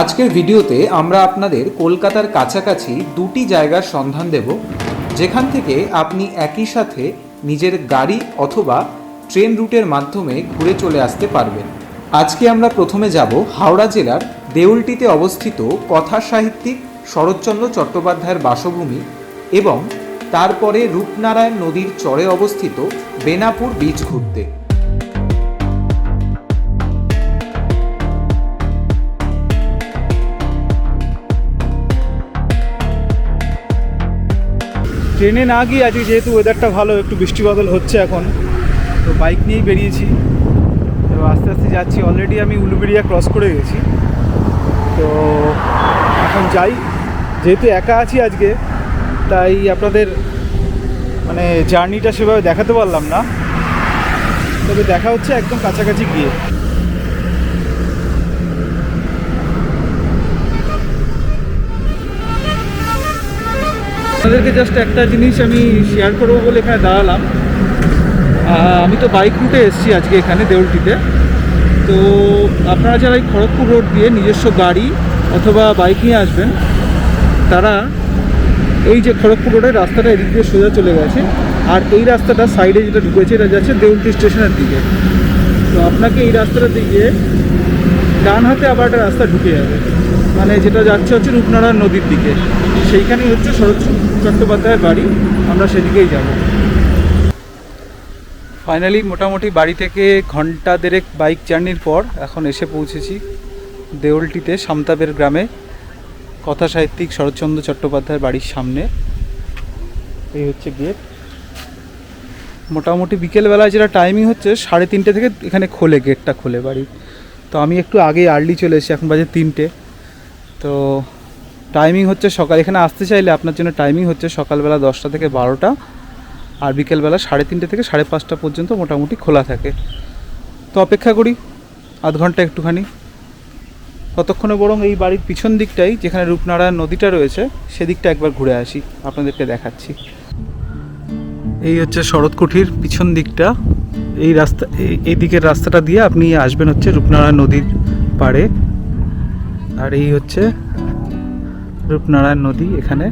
আজকের ভিডিওতে আমরা আপনাদের কলকাতার কাছাকাছি দুটি জায়গার সন্ধান দেব, যেখান থেকে আপনি একই সাথে নিজের গাড়ি অথবা ট্রেন রুটের মাধ্যমে ঘুরে চলে আসতে পারবেন। আজকে আমরা প্রথমে যাব হাওড়া জেলার দেউলটিতে অবস্থিত কথা সাহিত্যিক শরৎচন্দ্র চট্টোপাধ্যায়ের বাসভূমি এবং তারপরে রূপনারায়ণ নদীর চরে অবস্থিত বেনাপুর বীচ ঘুরতে। ট্রেনে না গিয়ে আজকে যেহেতু ওয়েদারটা ভালো, একটু বৃষ্টি বাদল হচ্ছে এখন, তো বাইক নিয়েই বেরিয়েছি। তো আস্তে আস্তে যাচ্ছি। অলরেডি আমি উলুবেড়িয়া ক্রস করে গেছি। তো এখন যাই। যেহেতু একা আছি আজকে, তাই আপনাদের মানে জার্নিটা সেভাবে দেখাতে পারলাম না। তবে দেখা হচ্ছে একদম কাছাকাছি গিয়ে। আপনাদেরকে জাস্ট একটা জিনিস আমি শেয়ার করব বলে এখানে দাঁড়ালাম। আমি তো বাইক রুটে এসেছি আজকে এখানে দেউলটিতে। তো আপনারা যারা এই খড়গপুর রোড দিয়ে নিজস্ব গাড়ি অথবা বাইক নিয়ে আসবেন, তারা এই যে খড়গপুর রোডের রাস্তাটা এদিক দিয়ে সোজা চলে গেছে। আর এই রাস্তাটা সাইডে যেটা ঢুকেছে, এটা যাচ্ছে দেউলটি স্টেশনের দিকে। তো আপনাকে এই রাস্তাটা দিয়ে ডান হাতে আবার একটা রাস্তা ঢুকে যাবে। মানে যেটা যাচ্ছে হচ্ছে রূপনারায়ণ নদীর দিকে। সেইখানেই হচ্ছে শরৎ চট্টোপাধ্যায়ের বাড়ি, আমরা সেদিকেই যাব। ফাইনালি মোটামুটি বাড়ি থেকে ঘণ্টা দেড়েক বাইক জার্নির পর এখন এসে পৌঁছেছি দেউলটিতে, সামতাবের গ্রামে কথা সাহিত্যিক শরৎচন্দ্র চট্টোপাধ্যায়ের বাড়ির সামনে। এই হচ্ছে গেট মোটামুটি বিকেলবেলায় যেটা টাইমিং হচ্ছে, সাড়ে তিনটে থেকে এখানে খোলে গেটটা খোলে বাড়ি। তো আমি একটু আগে আর্লি চলে এসেছি, এখন বাজে তিনটে। তো টাইমিং হচ্ছে সকাল, এখানে আসতে চাইলে আপনার জন্য টাইমিং হচ্ছে সকালবেলা দশটা থেকে বারোটা আর বিকেলবেলা সাড়ে তিনটে থেকে সাড়ে পাঁচটা পর্যন্ত মোটামুটি খোলা থাকে। তো অপেক্ষা করি, আধ ঘণ্টা একটুখানি। ততক্ষণে বরং এই বাড়ির পিছন দিকটাই, যেখানে রূপনারায়ণ নদীটা রয়েছে, সেদিকটা একবার ঘুরে আসি, আপনাদেরকে দেখাচ্ছি। এই হচ্ছে শরৎকুঠির পিছন দিকটা। এই রাস্তা এই- দিকের রাস্তাটা দিয়ে আপনি আসবেন হচ্ছে রূপনারায়ণ নদীর পাড়ে। আর এই হচ্ছে রূপনারায়ণ নদী এখানে।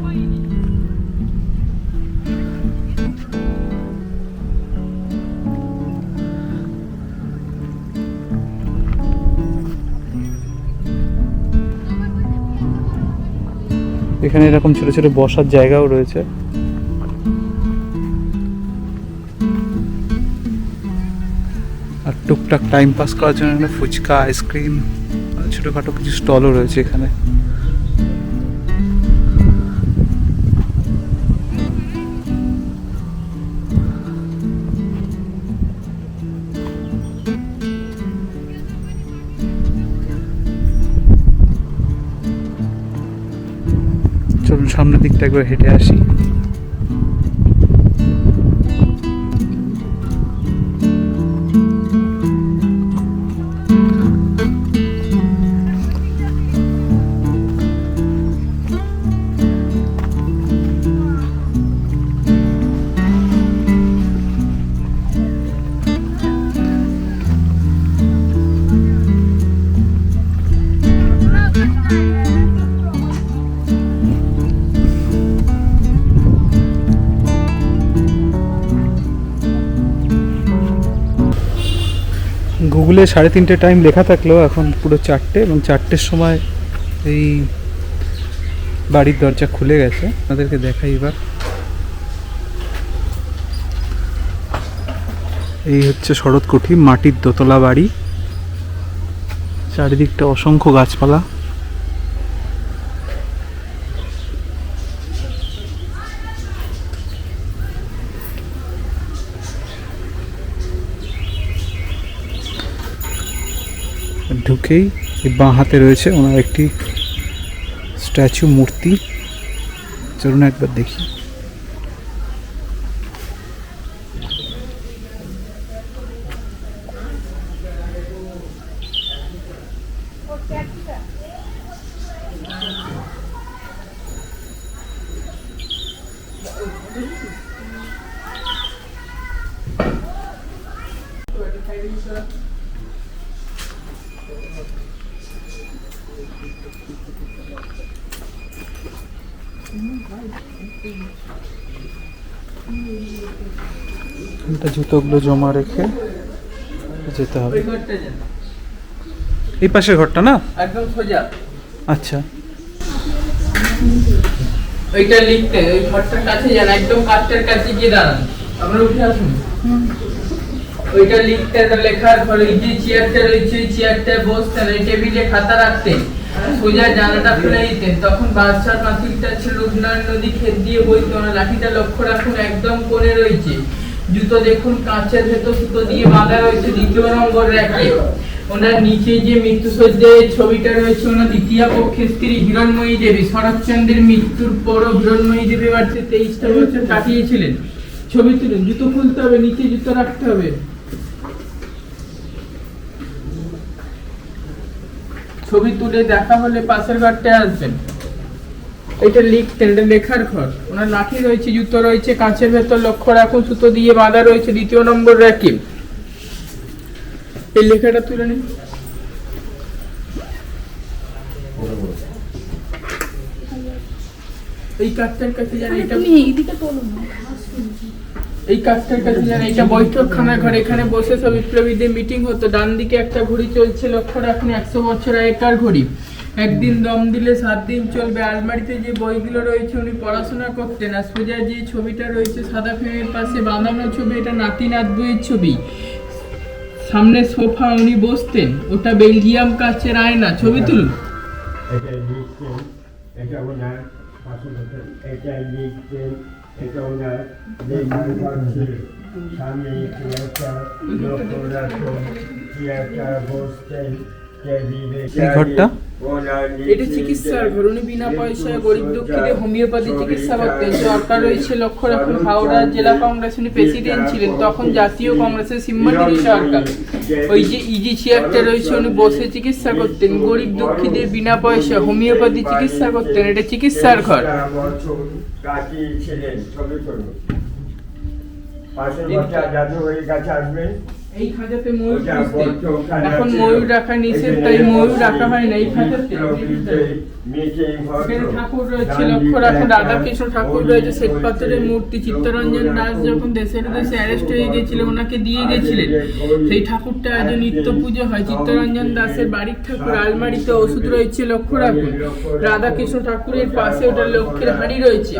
এখানে এরকম ছোট ছোট বসার জায়গাও রয়েছে। আর টুকটাক টাইম পাস করার জন্য ফুচকা আইসক্রিম ছোটোখাটো কিছু স্টলও রয়েছে এখানে। চলুন সামনের দিকটা করে হেঁটে আসি। গুগলে সাড়ে তিনটে টাইম লেখা থাকলেও এখন পুরো চারটে এবং চারটের সময় এই বাড়ির দরজা খুলে গেছে। আপনাদেরকে দেখাই এবার। এই হচ্ছে শরৎকুঠি মাটির দোতলা বাড়ি। চারিদিকটা অসংখ্য গাছপালা। ঢুকেই বাঁ হাতে রয়েছে ওনার একটি স্ট্যাচু মূর্তি চলুন একবার দেখি Thank you. এটা জুতোগুলো জমা রেখে যেতে হবে। এই পাশের ঘরটা না? একদম সোজা। আচ্ছা। ওইটা লিখতে ওই ঘরটার কাছে যান একদম কাঠটার কাছে গিয়ে দাঁড়ান। আপনারা উঠে আসুন। ওইটা লিখতে লেখার যে চেয়ারটা রয়েছে ওই বসতেন ওই টেবিলে খাতা রাখতেন সোজা জানাটা খুলে দিতেন। তখন বাদশার মাসিকটা ছিল রূপনারায়ণ নদী ক্ষেত দিয়ে বইতো লাঠিটা লক্ষ্য রাখুন একদম কোণে রয়েছে। জুতো দেখুন, কাঁচের ভেতর সুতো দিয়ে বাঁধা রয়েছে, দ্বিতীয় নম্বর র্যাকে। ওনার নিচে যে মৃত্যুসজ্জায় ছবিটা রয়েছে, ওনার দ্বিতীয় পক্ষের স্ত্রী হিরণময়ী দেবী। শরৎচন্দ্রের মৃত্যুর পরও হিরণময়ী দেবী বাড়িতে তেইশটা বছর কাটিয়েছিলেন। ছবি তুলুন, জুতো খুলতে হবে, নিচে জুতো রাখতে হবে। ছবি তুলে দেখা হলে পাশের ঘরটায় আসবেন। এটা লিখতেন এটা লেখার ঘর। ওনার লাঠি রয়েছে জুতো রয়েছে কাঁচের ভেতর লক্ষ্য রাখুন সুতো দিয়ে বাঁধা রয়েছে দ্বিতীয় নম্বর র্যাকে এই লেখাটা তুলে নিন। এই কাজটার কাছে যান এটা এই কাজটার কাছে যান এটা বৈঠকখানা ঘর এখানে বসে সব বিপ্লবীদের মিটিং হতো। ডান দিকে একটা ঘড়ি চলছে লক্ষ্য রাখুন একশো বছর আগেকার ঘড়ি। একদিন দম দিলে সাত দিন চলবে। আলমারিতে যে বইগুলো রয়েছে উনি পড়াশোনা করতেন। আর সোজা যে ছবিটা রয়েছে সাদা ফ্রেমের পাশে বাঁধানো ছবি। এটা নাতি নাত বইয়ের ছবি। সামনে সোফা উনি বসতেন। ওটা বেলজিয়াম কাচের আয়না। ছবি তুলুন। সামনে বসতেন। ঘরটা? এটা চিকিৎসার ঘর উনি বিনা পয়সায় গরিব দুঃখীদের হোমিওপ্যাথি চিকিৎসা করতেন সরকার রয়েছে লক্ষ্য রাখুন, হাওড়া জেলা কংগ্রেস উনি প্রেসিডেন্ট ছিলেন, তখন জাতীয় কংগ্রেসের সিম্মান্ডি সরকার। ওই যে ইজি চেয়ারটা রয়েছে, উনি বসে চিকিৎসা করতেন, গরিব দুঃখীদের বিনা পয়সা হোমিওপ্যাথি চিকিৎসা করতেন, এটা চিকিৎসার ঘর। পাশের ঘরটা জাদুঘরের কাছে আসবেন। এই খাঁচাতে ময়ূর এখন ময়ূর রাখা নিষেধ তাই ময়ূর রাখা হয় না এই খাঁচাতে। এখানে ঠাকুর রয়েছে লক্ষ্য রাখুন রাধাকৃষ্ণ ঠাকুর রয়েছে শ্বেত পাথরের মূর্তি চিত্তরঞ্জন দাস যখন দেশের দেশে অ্যারেস্ট হয়ে গেছিল ওনাকে দিয়ে গেছিলেন। সেই ঠাকুরটা আজ নিত্য পুজো হয়। চিত্তরঞ্জন দাসের বাড়ির ঠাকুর আলমারিতে ওষুধ রয়েছে লক্ষ্য রাখুন। রাধাকৃষ্ণ ঠাকুরের পাশে ওটা লক্ষ্মীর হাঁড়ি রয়েছে।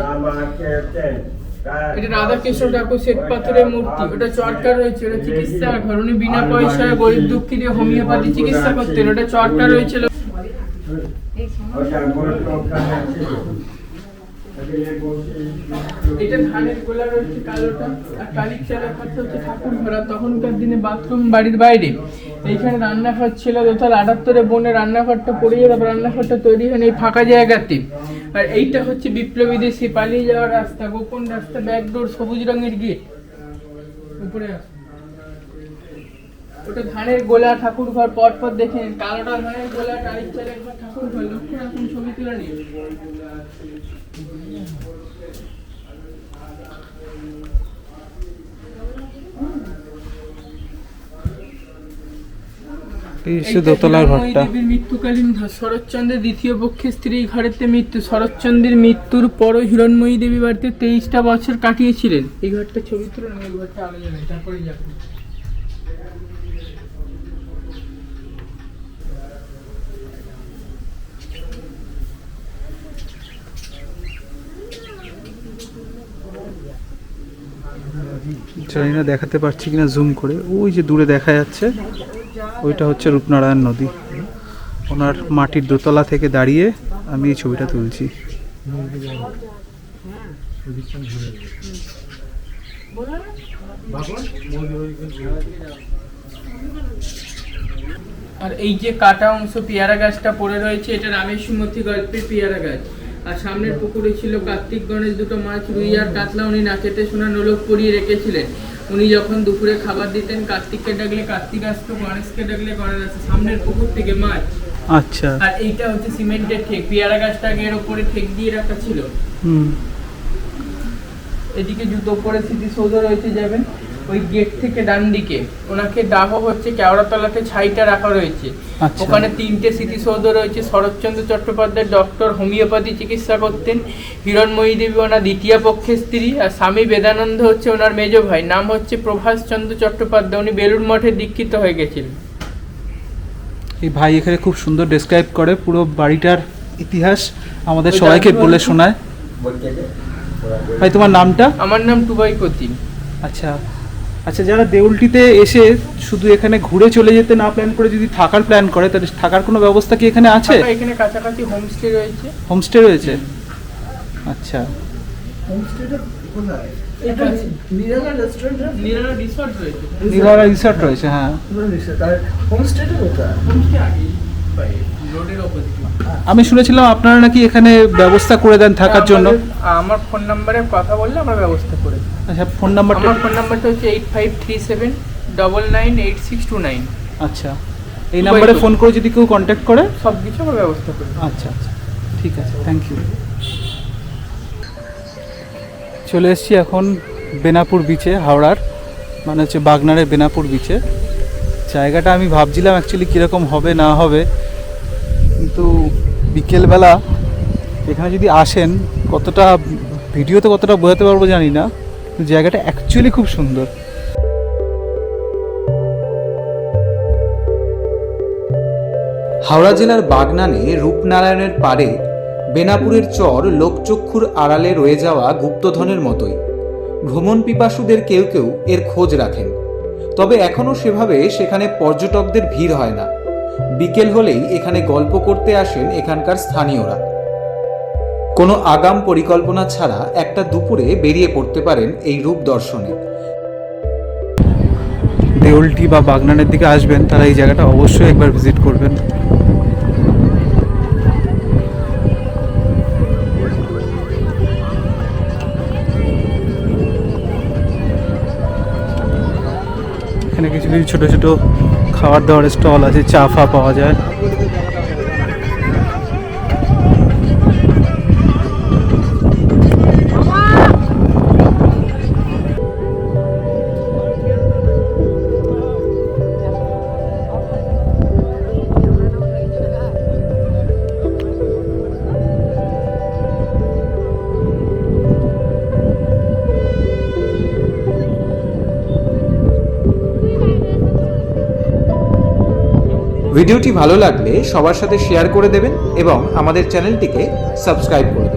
এটা রাধাকৃষ্ণ ঠাকুর শ্বেত পাথরের মূর্তি। ওটা চরকা রয়েছে ওটা চিকিৎসা ঘর উনি বিনা পয়সায় গরিব দুঃখীদের হোমিওপ্যাথি চিকিৎসা করতেন ওটা বসে এটা ধানের গোলা রয়েছে কালোটা। আর হচ্ছে ঠাকুর ঘোরা তখনকার দিনে বাথরুম বাড়ির বাইরে। এইখানে রান্নাঘর ছিল, দোতলা আটাত্তরে বনে রান্নাঘরটা পড়ে যেত তারপর রান্নাঘরটা তৈরি হয়নি, এই ফাঁকা জায়গাতে। আর এইটা হচ্ছে বিপ্লবীদের সে পালিয়ে যাওয়ার রাস্তা, গোপন রাস্তা ব্যাকডোর সবুজ রঙের গেট উপরে ওটা ধানের গোলা, ঠাকুর ঘর পর পর দেখে নিন। কালোটা ধানের গোলা চালের ঘর, ঠাকুর ঘর লক্ষ্য রাখুন ছবি তুলে নিন। দোতলার ঘরটা। মৃত্যুকালীন শরৎচন্দ্রের দ্বিতীয় পক্ষের স্ত্রী ঘরেতে মৃত্যু। শরৎচন্দ্রের মৃত্যুর পরও হিরণময়ী দেবী বাড়িতে তেইশটা বছর কাটিয়েছিলেন। এই ঘরটা ছবি তুলে এই ঘরটা আলো যাবে তারপরে যাবে। জানি না দেখাতে পারছি কিনা জুম করে। ওই যে দূরে দেখা যাচ্ছে। ওইটা হচ্ছে রূপনারায়ণ নদী। ওনার মাটির দোতলা থেকে দাঁড়িয়ে আমি এই ছবিটা তুলছি। আর এই যে কাটা অংশ পেয়ারা গাছটা পড়ে রয়েছে, এটা রামের সুমতি গল্পের পেয়ারা গাছ। আর সামনের পুকুরে ছিল কার্তিক গণেশ দুটো মাছ, রুই আর কাতলা, উনি নাচেতে শোনা নোলক পরিয়ে রেখেছিলেন। উনি যখন দুপুরে খাবার দিতেন কার্তিককে ডাকলে কার্তিক আসতো গণেশকে ডাকলে গণেশ আসতো সামনের পুকুর থেকে মাছ। আচ্ছা। আর এইটা হচ্ছে সিমেন্টের ঠেক পেয়ারা গাছটাকে এর উপরে ঠেক দিয়ে রাখা ছিল। হুম। এদিকে জুতো পরে স্মৃতিসৌধ রয়েছে যাবেন। ওই গেট থেকে ডান দিকে। ওনাকে দাহ হচ্ছে কেওড়াতলাতে ছাইটা রাখা রয়েছে। আচ্ছা। ওখানে তিনটে স্মৃতিসৌধ রয়েছে। শরৎচন্দ্র চট্টোপাধ্যায় ডক্টর হোমিওপ্যাথি চিকিৎসা করতেন হিরণময়ী দেবী ওনার দ্বিতীয় পক্ষের স্ত্রী আর স্বামী বেদানন্দ হচ্ছে ওনার মেজ ভাই। নাম হচ্ছে প্রভাস চন্দ্র চট্টোপাধ্যায়। উনি বেলুড় মঠে দীক্ষিত হয়ে গেছিলেন। এই ভাই এখানে খুব সুন্দর ডেসক্রাইব করে পুরো বাড়িটার ইতিহাস আমাদের সবাইকে বলে শোনায়। ভাই তোমার নামটা? আমার নাম টুবাই কতি আচ্ছা। আচ্ছা যারা দেউলটিতে এসে শুধু এখানে ঘুরে চলে যেতে না প্ল্যান করে যদি থাকার প্ল্যান করে তাহলে থাকার কোনো ব্যবস্থা কি এখানে আছে? এখানে কাছাকাছি হোমস্টে রয়েছে। হোমস্টে রয়েছে? আচ্ছা। নিরালা রিসর্ট রয়েছে। নিরালা রিসর্ট রয়েছে হ্যাঁ। আমি শুনেছিলাম আপনারা নাকি এখানে ব্যবস্থা করে দেন থাকার জন্য। আমার ফোন নাম্বারে কথা বললে আমরা ব্যবস্থা করে দিই। আচ্ছা ফোন নাম্বারটা আমার ফোন নাম্বারটা হচ্ছে eight five three seven double nine eight six two nine আচ্ছা এই নাম্বারে ফোন করে যদি কেউ কন্ট্যাক্ট করে? সব কিছু আমরা ব্যবস্থা করি আচ্ছা আচ্ছা ঠিক আছে থ্যাংক ইউ চলে এসেছি এখন বেনাপুর বিচে হাওড়ার মানে হচ্ছে বাগনারের বেনাপুর বিচে জায়গাটা আমি ভাবছিলাম অ্যাকচুয়ালি কীরকম হবে না হবে। কিন্তু বিকেলবেলা এখানে যদি আসেন কতটা ভিডিওতে কতটা বোঝাতে পারব জানি না। জায়গাটা অ্যাকচুয়ালি খুব সুন্দর। হাওড়া জেলার বাগনানে রূপনারায়ণের পারে বেনাপুরের চর লোকচক্ষুর আড়ালে রয়ে যাওয়া গুপ্তধনের মতোই। ভ্রমণ পিপাসুদের কেউ কেউ এর খোঁজ রাখেন। তবে এখনও সেভাবে সেখানে পর্যটকদের ভিড় হয় না। বিকেল হলেই এখানে গল্প করতে আসেন এখানকার স্থানীয়রা। কোনো আগাম পরিকল্পনা ছাড়া একটা দুপুরে বেরিয়ে পড়তে পারেন এই রূপ দর্শনে। দেউলটি বা বাগনানের দিকে আসবেন, তারা এই জায়গাটা অবশ্যই একবার ভিজিট করবেন। এখানে কিছু কিছু ছোটো ছোটো খাবার দাবার স্টল আছে, চা ফা পাওয়া যায়। ভিডিওটি ভালো লাগলে সবার সাথে শেয়ার করে দেবেন এবং আমাদের চ্যানেলটিকে সাবস্ক্রাইব করে